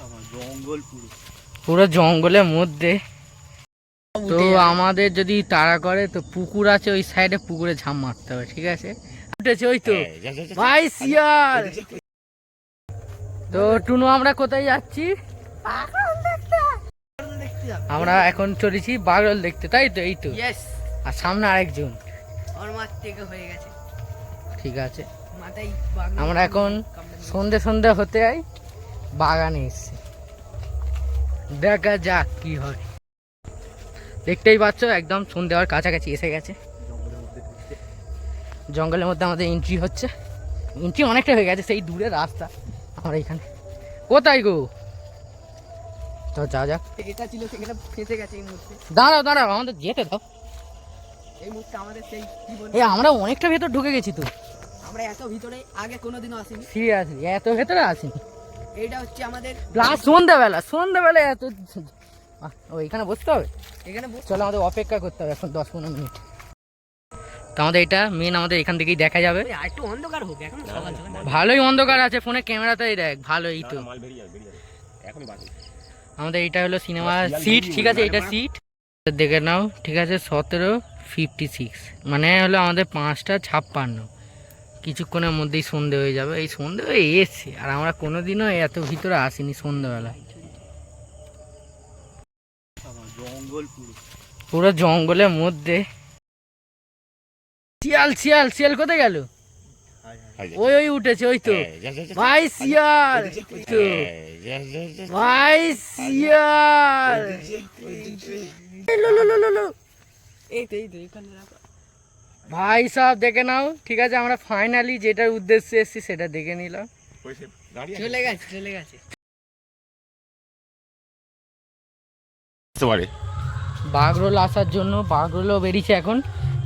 জঙ্গল পুরো। পুরো জঙ্গলের মধ্যে। তো আমাদের যদি তাড়া করে তো পুকুর আছে ওই সাইডে পুকুরে ঝাঁপ মারতে হবে ঠিক আছে? উঠেছে ওই তো। ভাই শিয়াল! তো টুনু আমরা কোথায় যাচ্ছি? আমরা এখন চলেছি বাগরল দেখতে তাই তো? এই তো। আর সামনে আরেকজন। আমার মাঠ থেকে হয়ে গেছে। ঠিক আছে। আমরা এখন সন্ধে সন্ধে হতে যাই বাগানে এসছি। দেখা যাক কি হয়। দেখতেই পাচ্ছ একদম সন্ধে হওয়ার কাছাকাছি এসে গেছে। জঙ্গলের মধ্যে আমাদের এন্ট্রি হচ্ছে। এন্ট্রি অনেকটা হয়ে গেছে সেই দূরে রাস্তা আমার এখানে। কোথায় গো? তো যা যাক। এটা ছিল সেখানে ফেঁসে গেছে এই মুহূর্তে। দাঁড়াও দাঁড়াও আমাদের যেতে দাও। এই মুহূর্তে আমাদের সেই জীবন এই আমরা অনেকটা ভেতর ঢুকে গেছি তো। আমরা এত ভিতরে আগে কোনোদিনও আসিনি। সিরিয়াসলি এত ভেতরে আসিনি। এইটা হচ্ছে আমাদের প্লাস সন্ধ্যাবেলা সন্ধ্যাবেলা এত আহ, ও এখানে বসতে হবে? এখানে চলো আমাদের অপেক্ষা করতে হবে এখন দশ পনেরো মিনিট। তো আমাদের এটা মেন আমাদের এখান থেকেই দেখা যাবে। আরেকটু অন্ধকার হোক এখন ভালোই অন্ধকার আছে ফোনে ক্যামেরাতেই দেখ ভালোই তো। আমাদের এটা হলো সিনেমা সিট ঠিক আছে? এটা সিট দেখে নাও ঠিক আছে? সতেরো ফিফটি সিক্স মানে হলো আমাদের পাঁচটা ছাপ্পান্ন। কিছুক্ষণের মধ্যেই সন্ধে হয়ে যাবে। এই সন্ধে হয়ে এসছে। আর আমরা কোনোদিনও এত ভিতরে আসিনি সন্ধ্যেবেলা জঙ্গল পুরো পুরো জঙ্গলের মধ্যে। শিয়াল শিয়াল শিয়াল কোথায় গেল? ওই ওই উঠেছে ওই তো। ভাই শিয়াল তো ভাই শিয়াল! এই লো, লো, লো, লো, লো। এই তো এই তো এখানে রাখো। ভাই সব দেখে নাও। ঠিক আছে আমরা ফাইনালি যেটার উদ্দেশ্যে এসেছি সেটা দেখে নিলাম। চলে গেছে চলে গেছে। পারে। বাঘরোল আসার জন্য বাঘরোলও বেরিয়েছে এখন।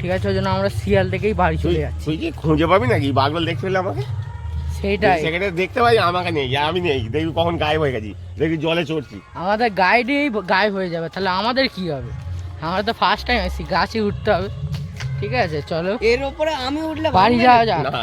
ঠিক আছে ওই জন্য আমরা শিয়াল থেকেই বাড়ি চলে যাচ্ছি। তুই কি খুঁজে পাবি নাকি? বাগল দেখতে পেলে আমাকে? সেইটাই সেখানে দেখতে পাই আমাকে নেই আমি নেই। দেখবি কখন গায়েব হয়ে গেছি। দেখবি জলে চড়ছি। আমাদের গাইডেই গায়েব হয়ে যাবে তাহলে আমাদের কি হবে? আমরা তো ফার্স্ট টাইম এসেছি গাছে উঠতে হবে। ঠিক আছে চলো। এর উপরে আমি উঠলে বাড়ি যাওয়া। যাক। না।